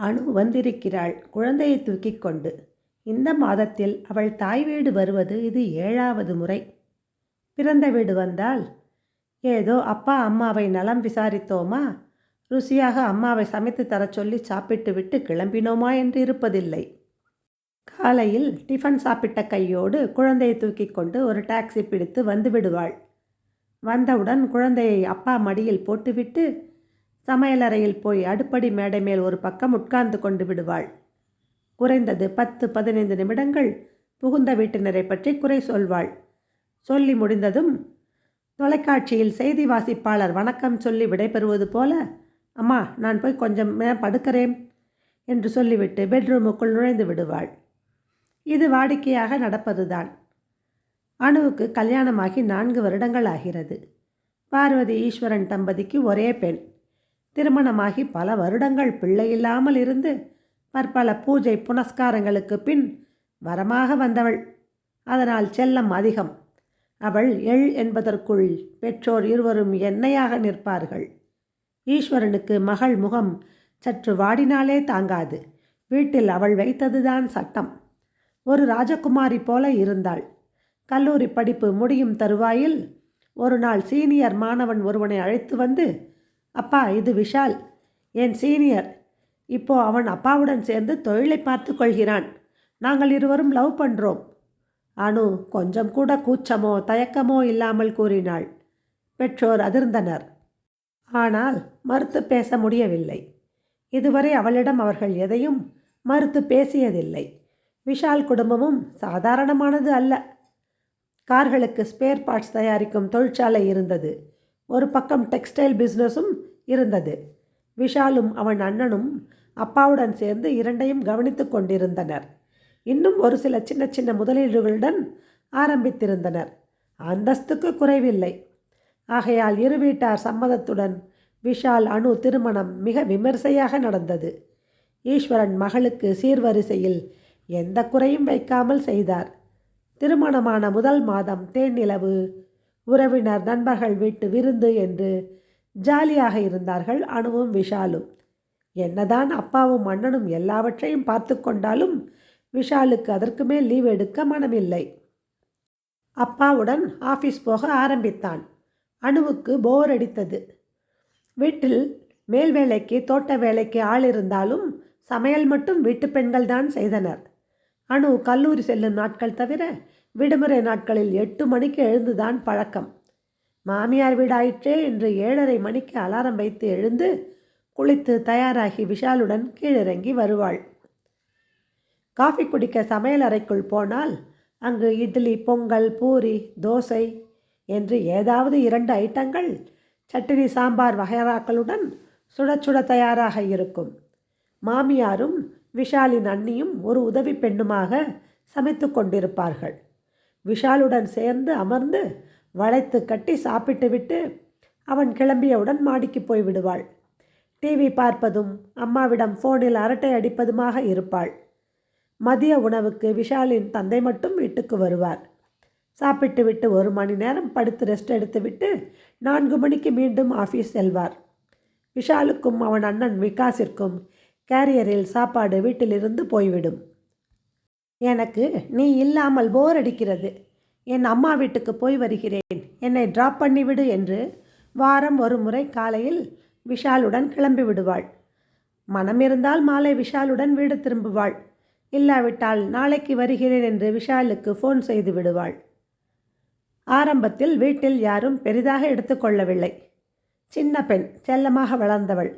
அணு வந்திருக்கிறாள் குழந்தையை தூக்கி கொண்டு. இந்த மாதத்தில் அவள் தாய் வீடு வருவது இது ஏழாவது முறை. பிறந்த வீடு வந்தால் ஏதோ அப்பா அம்மாவை நலம் விசாரித்தோமா? ருசியாக அம்மாவை சமைத்து தரச் சொல்லி சாப்பிட்டு விட்டு கிளம்பினோமா என்று இருப்பதில்லை. காலையில் டிஃபன் சாப்பிட்ட கையோடு குழந்தையை தூக்கி கொண்டு ஒரு டாக்ஸி பிடித்து வந்து விடுவாள். வந்தவுடன் குழந்தையை அப்பா மடியில் போட்டுவிட்டு சமையலறையில் போய் அடுப்படி மேடை மேல் ஒரு பக்கம் உட்கார்ந்து கொண்டு விடுவாள். குறைந்தது பத்து பதினைந்து நிமிடங்கள் புகுந்த வீட்டினரை பற்றி குறை சொல்வாள். சொல்லி முடிந்ததும் தொலைக்காட்சியில் செய்தி வாசிப்பாளர் வணக்கம் சொல்லி விடைபெறுவது போல அம்மா நான் போய் கொஞ்சம் படுக்கிறேன் என்று சொல்லிவிட்டு பெட்ரூமுக்குள் நுழைந்து விடுவாள். இது வாடிக்கையாக நடப்பதுதான். அணுவுக்கு கல்யாணமாகி நான்கு வருடங்கள் ஆகிறது. பார்வதி ஈஸ்வரன் தம்பதிக்கு ஒரே பெண். திருமணமாகி பல வருடங்கள் பிள்ளை இல்லாமல் இருந்து பற்பல பூஜை புனஸ்காரங்களுக்கு பின் வரமாக வந்தவள். அதனால் செல்லம் அதிகம். அவள் எள் என்பதற்குள் பெற்றோர் இருவரும் எண்ணெயாக நிற்பார்கள். ஈஸ்வரனுக்கு மகள் முகம் சற்று வாடினாலே தாங்காது. வீட்டில் அவள் வைத்ததுதான் சட்டம். ஒரு ராஜகுமாரி போல இருந்தாள். கல்லூரி படிப்பு முடியும் தருவாயில் ஒரு நாள் சீனியர் மாணவன் ஒருவனை அழைத்து வந்து அப்பா இது விஷால். என் சீனியர். இப்போ அவன் அப்பாவுடன் சேர்ந்து தொழிலை பார்த்து கொள்கிறான். நாங்கள் இருவரும் லவ் பண்ணுறோம் அனு கொஞ்சம் கூட கூச்சமோ தயக்கமோ இல்லாமல் கூறினாள். பெற்றோர் அதிர்ந்தனர். ஆனால் மறுத்து பேச முடியவில்லை. இதுவரை அவளிடம் அவர்கள் எதையும் மறுத்து பேசியதில்லை. விஷால் குடும்பமும் சாதாரணமானது அல்ல. கார்களுக்கு ஸ்பேர் பார்ட்ஸ் தயாரிக்கும் தொழிற்சாலை இருந்தது. ஒரு பக்கம் டெக்ஸ்டைல் பிஸ்னஸும் இருந்தது. விஷாலும் அவன் அண்ணனும் அப்பாவுடன் சேர்ந்து இரண்டையும் கவனித்து கொண்டிருந்தனர். இன்னும் ஒரு சில சின்ன சின்ன முதலீடுகளுடன் ஆரம்பித்திருந்தனர். அந்தஸ்துக்கு குறைவில்லை. ஆகையால் இரு வீட்டார் சம்மதத்துடன் விஷால் அணு திருமணம் மிக விமர்சையாக நடந்தது. ஈஸ்வரன் மகளுக்கு சீர்வரிசையில் எந்த குறையும் வைக்காமல் செய்தார். திருமணமான முதல் மாதம் தேனிலவு உறவினர் நண்பர்கள் வீட்டு விருந்து என்று ஜாலியாக இருந்தார்கள் அணுவும் விஷாலும். என்னதான் அப்பாவும் அண்ணனும் எல்லாவற்றையும் பார்த்து கொண்டாலும் விஷாலுக்கு அதற்கு மேல் லீவ் எடுக்க மனமில்லை. அப்பாவுடன் ஆஃபீஸ் போக ஆரம்பித்தான். அணுவுக்கு போர் அடித்தது. வீட்டில் மேல் வேலைக்கு தோட்ட வேலைக்கு ஆள் இருந்தாலும் சமையல் மட்டும் வீட்டு பெண்கள் தான் செய்தனர். அணு கல்லூரி செல்லும் நாட்கள் தவிர விடுமுறை நாட்களில் எட்டு மணிக்கு எழுந்துதான் பழக்கம். மாமியார் வீடாயிற்றே என்று ஏழரை மணிக்கு அலாரம் வைத்து எழுந்து குளித்து தயாராகி விஷாலுடன் கீழிறங்கி வருவாள். காஃபி குடிக்க சமையல் அறைக்குள் போனால் அங்கு இட்லி பொங்கல் பூரி தோசை என்று ஏதாவது இரண்டு ஐட்டங்கள் சட்டினி சாம்பார் வகைராக்களுடன் சுட சுட தயாராக இருக்கும். மாமியாரும் விஷாலின் அண்ணியும் ஒரு உதவி பெண்ணுமாக சமைத்து கொண்டிருப்பார்கள். விஷாலுடன் சேர்ந்து அமர்ந்து வளைத்து கட்டி சாப்பிட்டு விட்டு அவன் கிளம்பியவுடன் மாடிக்கு போய் விடுவாள். டிவி பார்ப்பதும் அம்மாவிடம் ஃபோனில் அரட்டை அடிப்பதுமாக இருப்பாள். மதிய உணவுக்கு விஷாலின் தந்தை மட்டும் வீட்டுக்கு வருவார். சாப்பிட்டு விட்டு ஒரு மணி நேரம் படுத்து ரெஸ்ட் எடுத்துவிட்டு நான்கு மணிக்கு மீண்டும் ஆஃபீஸ் செல்வார். விஷாலுக்கும் அவன் அண்ணன் விகாஸிற்கும் கேரியரில் சாப்பாடு வீட்டிலிருந்து போய்விடும். எனக்கு நீ இல்லாமல் போர் அடிக்கிறது. என் அம்மா வீட்டுக்கு போய் வருகிறேன். என்னை ட்ராப் பண்ணிவிடு என்று வாரம் ஒரு முறை காலையில் விஷாலுடன் கிளம்பி விடுவாள். மனம் இருந்தால் மாலை விஷாலுடன் வீடு திரும்புவாள். இல்லாவிட்டால் நாளைக்கு வருகிறேன் என்று விஷாலுக்கு ஃபோன் செய்து விடுவாள். ஆரம்பத்தில் வீட்டில் யாரும் பெரிதாக எடுத்துக்கொள்ளவில்லை சின்ன பெண் செல்லமாக வளர்ந்தவள்.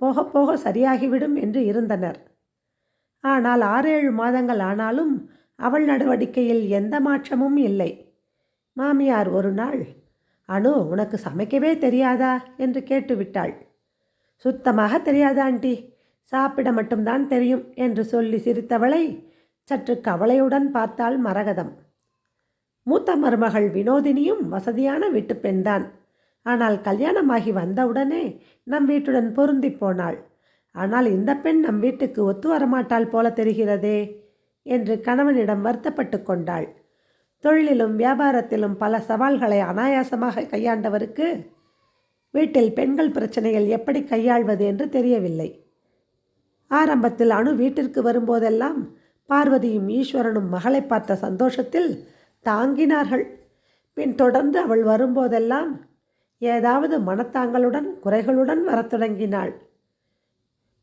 போக போக சரியாகிவிடும் என்று இருந்தனர். ஆனால் ஆறேழு மாதங்கள் ஆனாலும் அவள் நடவடிக்கையில் எந்த மாற்றமும் இல்லை. மாமியார் ஒரு நாள் அனு உனக்கு சமைக்கவே தெரியாதா? என்று கேட்டுவிட்டாள். சுத்தமாக தெரியாதா ஆண்டி? சாப்பிட மட்டும்தான் தெரியும் என்று சொல்லி சிரித்தவளை சற்று கவலையுடன் பார்த்தாள் மரகதம். மூத்த மருமகள் வினோதினியும் வசதியான வீட்டு பெண்தான் ஆனால் கல்யாணமாகி வந்தவுடனே நம் வீட்டுடன் பொருந்தி போனாள். ஆனால் இந்த பெண் நம் வீட்டுக்கு ஒத்து வரமாட்டாள் போல தெரிகிறதே. என்று கணவனிடம் வருத்தப்பட்டு கொண்டாள். தொழிலிலும் வியாபாரத்திலும் பல சவால்களை அனாயாசமாக ஆரம்பத்தில் அணு வீட்டிற்கு வரும்போதெல்லாம் பார்வதியும் ஈஸ்வரனும் மகளை பார்த்த சந்தோஷத்தில் தாங்கினார்கள். பின் தொடர்ந்து அவள் வரும்போதெல்லாம் ஏதாவது மனத்தாங்களுடன் குறைகளுடன் வரத் தொடங்கினாள்.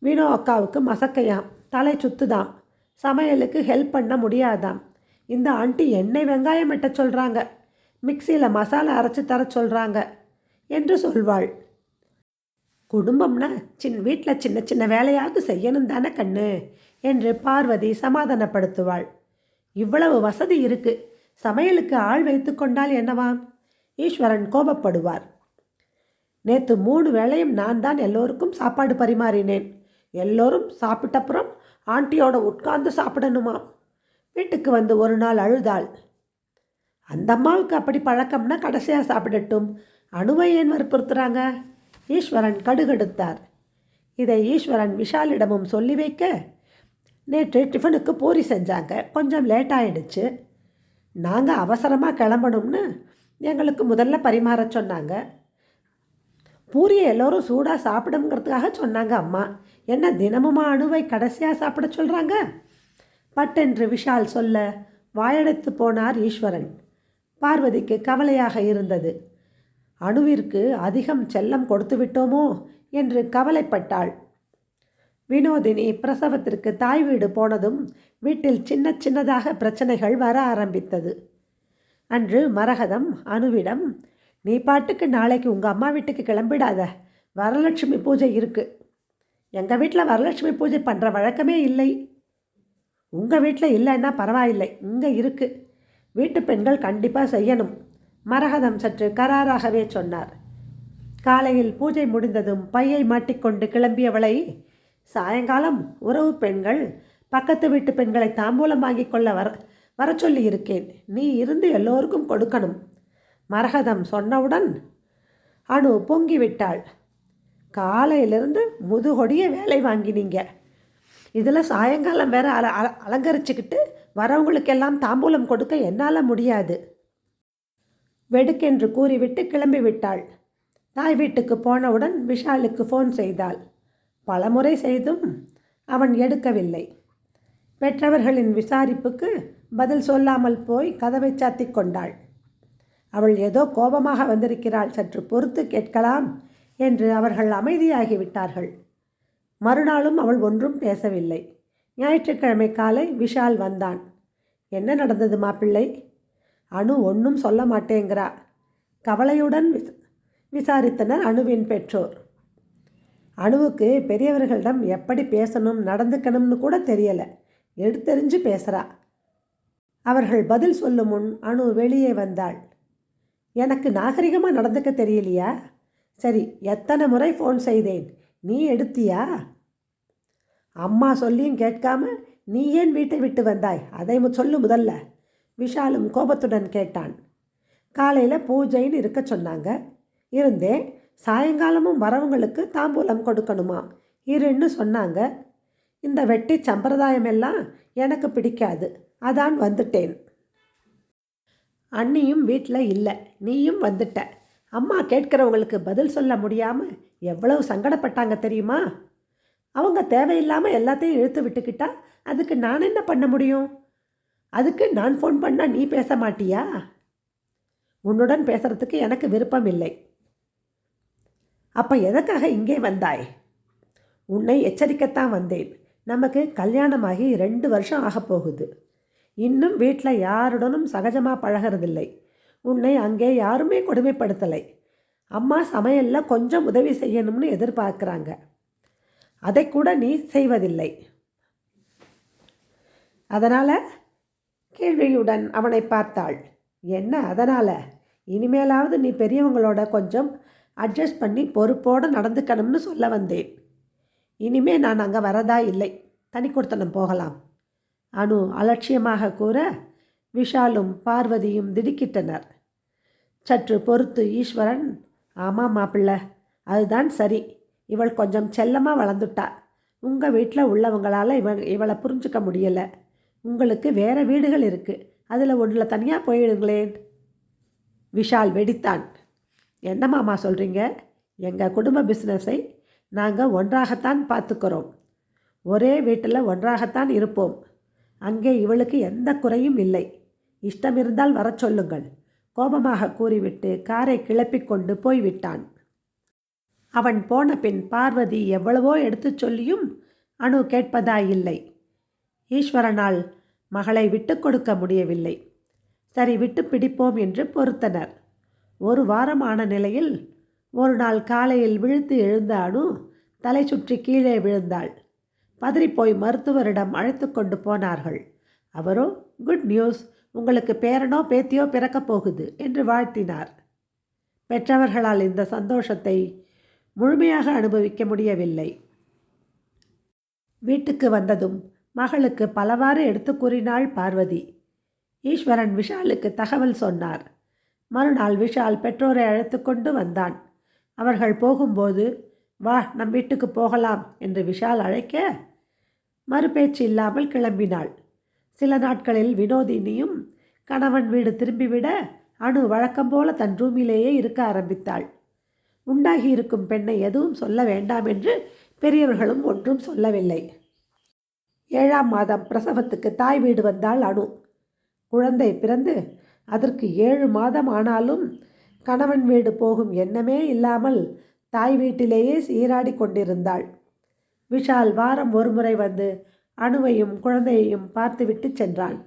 வினோ அக்காவுக்கு மசக்கையாம் தலை சுத்துதாம். சமையலுக்கு ஹெல்ப் பண்ண முடியாதாம். இந்த ஆண்டி எண்ணெய் வெங்காயம் வெட்ட சொல்கிறாங்க மிக்சியில் மசாலா அரைச்சி தர சொல்கிறாங்க என்று சொல்வாள். குடும்பம்னா சின் வீட்டில் சின்ன சின்ன வேலையாவது செய்யணும் தானே கண்ணு என்று பார்வதி சமாதானப்படுத்துவாள். இவ்வளவு வசதி இருக்கு. சமையலுக்கு ஆள் வைத்து கொண்டால் என்னவாம்? ஈஸ்வரன் கோபப்படுவார். நேற்று மூணு வேளையும் நான் தான் எல்லோருக்கும் சாப்பாடு பரிமாறினேன். எல்லோரும் சாப்பிட்டப்புறம் ஆண்டியோட உட்கார்ந்து சாப்பிடணுமா? வீட்டுக்கு வந்து ஒரு நாள் அழுதாள். அந்த அம்மாவுக்கு அப்படி பழக்கம்னா கடைசியாக சாப்பிடட்டும். அணுவை ஏன் வற்புறுத்துறாங்க. ஈஸ்வரன் கடுகெடுத்தார். இதை ஈஸ்வரன் விஷாலிடமும் சொல்லி வைக்க நேற்று டிஃபனுக்கு பூரி செஞ்சாங்க. கொஞ்சம் லேட் ஆயிடுச்சு நாங்கள் அவசரமாக கிளம்பணும்னு எங்களுக்கு முதல்ல பரிமாற சொன்னாங்க. பூரியை எல்லோரும் சூடாக சாப்பிடுங்கிறதுக்காக சொன்னாங்க அம்மா. என்ன தினமுமா அணுவை கடைசியாக சாப்பிட சொல்கிறாங்க பட்டென்று விஷால் சொல்ல வாயடைத்து போனார் ஈஸ்வரன். பார்வதிக்கு கவலையாக இருந்தது. அணுவிற்கு அதிகம் செல்லம் கொடுத்து விட்டோமோ என்று கவலைப்பட்டாள். வினோதினி பிரசவத்திற்கு தாய் வீடு போனதும் வீட்டில் சின்ன சின்னதாக பிரச்சனைகள் வர ஆரம்பித்தது. அன்று மரகதம் அணுவிடம் நீ பாட்டுக்கு நாளைக்கு உங்கள் அம்மா வீட்டுக்கு கிளம்பிடாத. வரலட்சுமி பூஜை இருக்குது எங்கள் வீட்டில் வரலட்சுமி பூஜை பண்ணுற வழக்கமே இல்லை. உங்கள் வீட்டில் இல்லைன்னா பரவாயில்லை இங்கே இருக்குது வீட்டு பெண்கள் கண்டிப்பாக செய்யணும். மரகதம் சற்று கராராகவே சொன்னார். காலையில் பூஜை முடிந்ததும் பையை மாட்டிக்கொண்டு கிளம்பியவளை சாயங்காலம் உறவு பெண்கள் பக்கத்து வீட்டு பெண்களை தாம்பூலம் வாங்கி கொள்ள வர வர சொல்லியிருக்கேன். நீ இருந்து எல்லோருக்கும் கொடுக்கணும். மரகதம் சொன்னவுடன் அணு பொங்கிவிட்டாள். காலையிலிருந்து முதுகொடிய வேலை வாங்கினீங்க. இதில் சாயங்காலம் வேற அல அல அலங்கரிச்சுக்கிட்டு வரவங்களுக்கெல்லாம் தாம்பூலம் கொடுக்க என்னால் முடியாது. வெடுக்கென்று கூறிவிட்டு கிளம்பி விட்டாள். தாய் வீட்டுக்கு போனவுடன் விஷாலுக்கு ஃபோன் செய்தாள். பலமுறை செய்தும் அவன் எடுக்கவில்லை. பெற்றவர்களின் விசாரிப்புக்கு பதில் சொல்லாமல் போய் கதவை சாத்தி கொண்டாள். அவள் ஏதோ கோபமாக வந்திருக்கிறாள் சற்று பொறுத்து கேட்கலாம் என்று அவர்கள் அமைதியாகிவிட்டார்கள். மறுநாளும் அவள் ஒன்றும் பேசவில்லை. ஞாயிற்றுக்கிழமை காலை விஷால் வந்தான். என்ன நடந்தது மாப்பிள்ளை? அணு ஒன்றும் சொல்ல மாட்டேங்கிறா. கவலையுடன் விஸ் விசாரித்தனர் அணுவின் பெற்றோர். அணுவுக்கு பெரியவர்களிடம் எப்படி பேசணும் நடந்துக்கணும்னு கூட தெரியலை. எடுத்தெறிஞ்சு பேசுகிறா அவர்கள் பதில் சொல்லும் முன் அணு வெளியே வந்தாள். எனக்கு நாகரிகமாக நடந்துக்க தெரியலையா? சரி எத்தனை முறை ஃபோன் செய்தேன். நீ எடுத்தியா? அம்மா சொல்லியும் கேட்காம நீ ஏன் வீட்டை விட்டு வந்தாய்? அதை சொல்லு முதல்ல. விஷாலும் கோபத்துடன் கேட்டான். காலையில் பூஜைன்னு இருக்க சொன்னாங்க. இருந்தேன். சாயங்காலமும் வரவங்களுக்கு தாம்பூலம் கொடுக்கணுமா இருன்னு சொன்னாங்க. இந்த வெட்டி சம்பிரதாயம் எல்லாம் எனக்கு பிடிக்காது. அதான் வந்துட்டேன். அண்ணியும் வீட்டில் இல்லை. நீயும் வந்துட்ட. அம்மா கேட்குறவங்களுக்கு பதில் சொல்ல முடியாமல் எவ்வளவு சங்கடப்பட்டாங்க தெரியுமா? அவங்க தேவையில்லாமல் எல்லாத்தையும் இழுத்து விட்டுக்கிட்டா அதுக்கு நான் என்ன பண்ண முடியும்? அதுக்கு நான் ஃபோன் பண்ணால் நீ பேச மாட்டியா? உன்னுடன் பேசுகிறதுக்கு எனக்கு விருப்பம் இல்லை. அப்போ எதற்காக இங்கே வந்தாய்? உன்னை எச்சரிக்கத்தான் வந்தேன். நமக்கு கல்யாணமாகி ரெண்டு வருஷம் ஆகப் போகுது. இன்னும் வீட்டில் யாருடனும் சகஜமாக பழகிறதில்லை. உன்னை அங்கே யாருமே கொடுமைப்படுத்தலை. அம்மா சமையலில் கொஞ்சம் உதவி செய்யணும்னு எதிர்பார்க்குறாங்க. அதை கூட நீ செய்வதில்லை. அதனால் கேள்வியுடன் அவனை பார்த்தாள். என்ன அதனால்? இனிமேலாவது நீ பெரியவங்களோட கொஞ்சம் அட்ஜஸ்ட் பண்ணி பொறுப்போடு நடந்துக்கணும்னு சொல்ல வந்தேன். இனிமே நான் அங்கே வரதா இல்லை. தனி கொடுத்தனம் போகலாம். அனு அலட்சியமாக கூற விஷாலும் பார்வதியும் திடுக்கிட்டனர். சற்று பொறுத்து ஈஸ்வரன் ஆமாம் மாப்பிள்ளை அதுதான் சரி. இவள் கொஞ்சம் செல்லமாக வளர்ந்துட்டா. உங்கள் வீட்டில் உள்ளவங்களால் இவ இவளை புரிஞ்சுக்க முடியலை. உங்களுக்கு வேறு வீடுகள் இருக்குது அதில் ஒன்றில் தனியாக போயிடுங்களேன். விஷால் வெடித்தான். என்ன மாமா சொல்கிறீங்க எங்கள் குடும்ப பிஸ்னஸை நாங்கள் ஒன்றாகத்தான் பார்த்துக்கிறோம். ஒரே வீட்டில் ஒன்றாகத்தான் இருப்போம். அங்கே இவளுக்கு எந்த குறையும் இல்லை. இஷ்டமிருந்தால் வரச் சொல்லுங்கள். கோபமாக கூறிவிட்டு காரை கிளப்பிக் கொண்டு போய்விட்டான். அவன் போன பின் பார்வதி எவ்வளவோ எடுத்துச் சொல்லியும் அணு கேட்பதாயில்லை ஈஸ்வரனால் மகளை விட்டு கொடுக்க முடியவில்லை. சரி விட்டு பிடிப்போம் என்று பொறுத்தனர். ஒரு வாரமான நிலையில் ஒரு நாள் காலையில் விழுத்து எழுந்த அணு தலை சுற்றி கீழே விழுந்தாள். பதறிப்போய் மருத்துவரிடம் அழைத்து கொண்டு போனார்கள். அவரோ குட் நியூஸ் உங்களுக்கு பேரனோ பேத்தியோ பிறக்கப் போகுது என்று வாழ்த்தினார். பெற்றவர்களால் இந்த சந்தோஷத்தை முழுமையாக அனுபவிக்க முடியவில்லை. வீட்டுக்கு வந்ததும் மகளுக்கு பலவாறு எடுத்து கூறினாள் பார்வதி. ஈஸ்வரன் விஷாலுக்கு தகவல் சொன்னார். மறுநாள் விஷால் பெற்றோரை அழைத்து கொண்டு வந்தான். அவர்கள் போகும்போது வா நம் வீட்டுக்கு போகலாம் என்று விஷால் அழைக்க மறுபேச்சு இல்லாமல் கிளம்பினாள். சில நாட்களில் வினோதினியும் கணவன் வீடு திரும்பிவிட அணு வழக்கம் போல தன் ரூமிலேயே இருக்க ஆரம்பித்தாள். உண்டாகி இருக்கும் பெண்ணை எதுவும் சொல்ல வேண்டாம் என்று பெரியவர்களும் ஒன்றும் சொல்லவில்லை. ஏழாம் மாதம் பிரசவத்துக்கு தாய் வீடு வந்தாள் அணு குழந்தை பிறந்து அதற்கு ஏழு மாதம் ஆனாலும் கணவன் வீடு போகும் எண்ணமே இல்லாமல் தாய் வீட்டிலேயே சீராடி கொண்டிருந்தாள். விஷால் வாரம் ஒருமுறை வந்து அணுவையும் குழந்தையையும் பார்த்துவிட்டு சென்றான்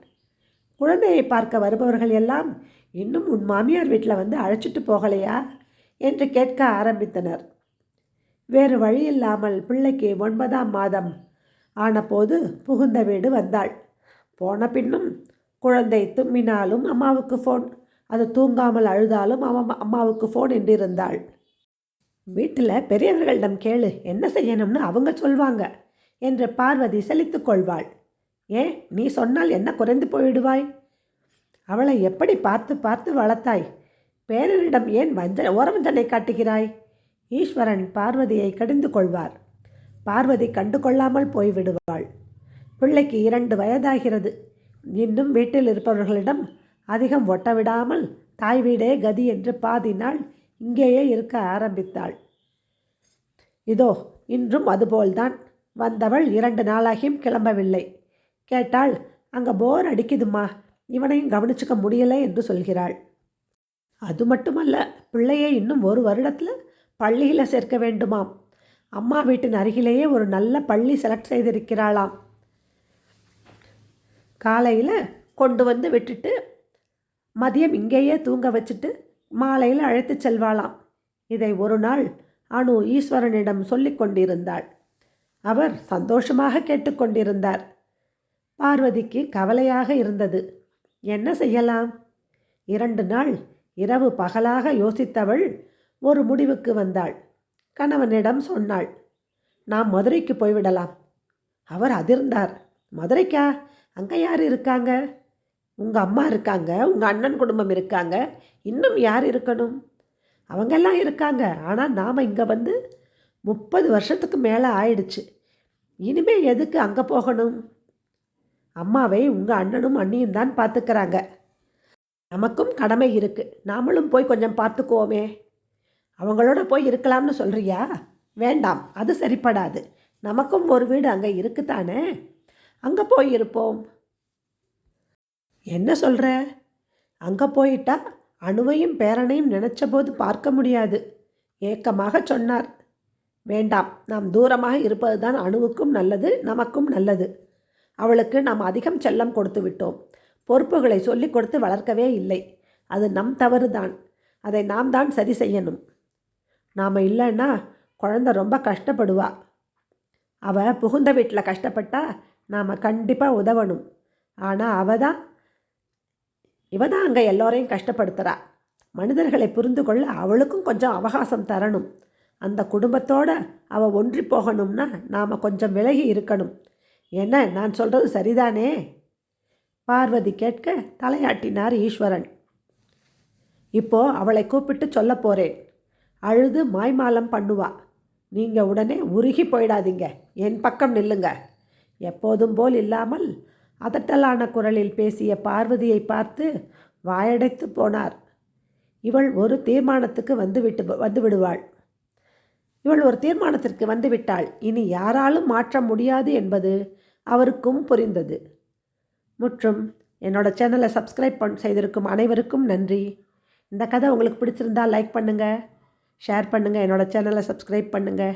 குழந்தையை பார்க்க வருபவர்கள் எல்லாம் இன்னும் உன் மாமியார் வீட்டில் வந்து அழைச்சிட்டு போகலையா? என்று கேட்க ஆரம்பித்தனர். வேறு வழியில்லாமல் பிள்ளைக்கு ஒன்பதாம் மாதம் ஆனபோது புகுந்த வீடு வந்தாள். போன பின்னும் குழந்தை தும்மினாலும் அம்மாவுக்கு ஃபோன் அது தூங்காமல் அழுதாலும் அம்மா அம்மாவுக்கு ஃபோன் என்றிருந்தாள். வீட்டில் பெரியவர்களிடம் கேளு என்ன செய்யணும்னு அவங்க சொல்வாங்க என்று பார்வதி செழித்து கொள்வாள். ஏன் நீ சொன்னால் என்ன குறைந்து போயிடுவாய்? அவளை எப்படி பார்த்து பார்த்து வளர்த்தாய்? பேரனிடம் ஏன் வஞ்ச ஓரவஞ்சனை காட்டுகிறாய்? ஈஸ்வரன் பார்வதியை கடிந்து கொள்வார். பார்வதி கண்டு கொள்ளாமல் போய்விடுவாள். பிள்ளைக்கு இரண்டு வயதாகிறது. இன்னும் வீட்டில் இருப்பவர்களிடம் அதிகம் ஒட்டவிடாமல் தாய் வீடே கதி என்று பாதி நாள் இங்கேயே இருக்க ஆரம்பித்தாள். இதோ இன்றும் அதுபோல்தான். வந்தவள் இரண்டு நாளாகியும் கிளம்பவில்லை. கேட்டாள் அங்கே போர் அடிக்குதுமா இவனையும் கவனிச்சுக்க முடியலை என்று சொல்கிறாள். அது மட்டுமல்ல பிள்ளையை இன்னும் ஒரு வருடத்தில் பள்ளியில் சேர்க்க வேண்டுமாம். அம்மா வீட்டின் அருகிலேயே ஒரு நல்ல பள்ளி செலக்ட் செய்திருக்கிறாளாம். காலையில் கொண்டு வந்து விட்டுட்டு மதியம் இங்கேயே தூங்க வச்சுட்டு மாலையில் அழைத்து செல்வாளாம். இதை ஒரு நாள் அணு ஈஸ்வரனிடம் சொல்லிக் கொண்டிருந்தாள். அவர் சந்தோஷமாக கேட்டுக்கொண்டிருந்தார் பார்வதிக்கு கவலையாக இருந்தது. என்ன செய்யலாம்? இரண்டு நாள் இரவு பகலாக யோசித்தவள் ஒரு முடிவுக்கு வந்தாள் கணவனிடம் சொன்னாள். நாம் மதுரைக்கு போய்விடலாம். அவர் அதிர்ந்தார். மதுரைக்கா? அங்கே யார் இருக்காங்க? உங்கள் அம்மா இருக்காங்க உங்கள் அண்ணன் குடும்பம் இருக்காங்க இன்னும் யார் இருக்கணும்? அவங்கெல்லாம் இருக்காங்க. ஆனால் நாம் இங்கே வந்து முப்பது வருஷத்துக்கு மேலே ஆயிடுச்சு. இனிமே எதுக்கு அங்கே போகணும்? அம்மாவை உங்கள் அண்ணனும் அண்ணியும் தான் பார்த்துக்கிறாங்க நமக்கும் கடமை இருக்குது நாமளும் போய் கொஞ்சம் பார்த்துக்குவோமே அவங்களோட போய் இருக்கலாம்னு சொல்கிறியா வேண்டாம் அது சரிப்படாது. நமக்கும் ஒரு வீடு அங்கே இருக்குதானே? அங்கே போய் இருப்போம். என்ன சொல்கிற அங்கே போயிட்டா அணுவையும் பேரனையும் நினச்ச போது பார்க்க முடியாது. ஏக்கமாக சொன்னார். வேண்டாம் நாம் தூரமாக இருப்பது தான் அணுவுக்கும் நல்லது நமக்கும் நல்லது. அவளுக்கு நாம் அதிகம் செல்லம் கொடுத்து விட்டோம். பொறுப்புகளை சொல்லிக் கொடுத்து வளர்க்கவே இல்லை. அது நம் தவறு தான் அதை நாம் தான் சரி செய்யணும். நாம் இல்லைன்னா குழந்த ரொம்ப கஷ்டப்படுவா. அவள் புகுந்த வீட்டில் கஷ்டப்பட்டா நாம் கண்டிப்பாக உதவணும். ஆனால் அவள் தான் இவ தான் அங்கே எல்லோரையும் கஷ்டப்படுத்துகிறா மனிதர்களை புரிந்து கொள்ள அவளுக்கும் கொஞ்சம் அவகாசம் தரணும். அந்த குடும்பத்தோடு அவள் ஒன்றி போகணும்னா நாம் கொஞ்சம் விலகி இருக்கணும். என்ன நான் சொல்கிறது சரிதானே? பார்வதி கேட்க தலையாட்டினார் ஈஸ்வரன். இப்போ அவளை கூப்பிட்டு சொல்ல போகிறேன் அழுது மாய்மாலம் பண்ணுவா. நீங்கள் உடனே உருகி போயிடாதீங்க. என் பக்கம் நில்லுங்க. எப்போதும் போல் இல்லாமல் அதட்டலான குரலில் பேசிய பார்வதியை பார்த்து வாயடைத்து போனார். இவள் ஒரு தீர்மானத்துக்கு வந்து விட்டு வந்து விடுவாள். இவள் ஒரு தீர்மானத்திற்கு வந்துவிட்டாள் இனி யாராலும் மாற்ற முடியாது என்பது அவருக்கும் புரிந்தது. முற்றும் என்னோட சேனலை சப்ஸ்கிரைப் பண் செய்திருக்கும் அனைவருக்கும் நன்றி. இந்த கதை உங்களுக்கு பிடிச்சிருந்தா லைக் பண்ணுங்கள் ஷேர் பண்ணுங்கள் என்னோடய சேனலை சப்ஸ்கிரைப் பண்ணுங்கள்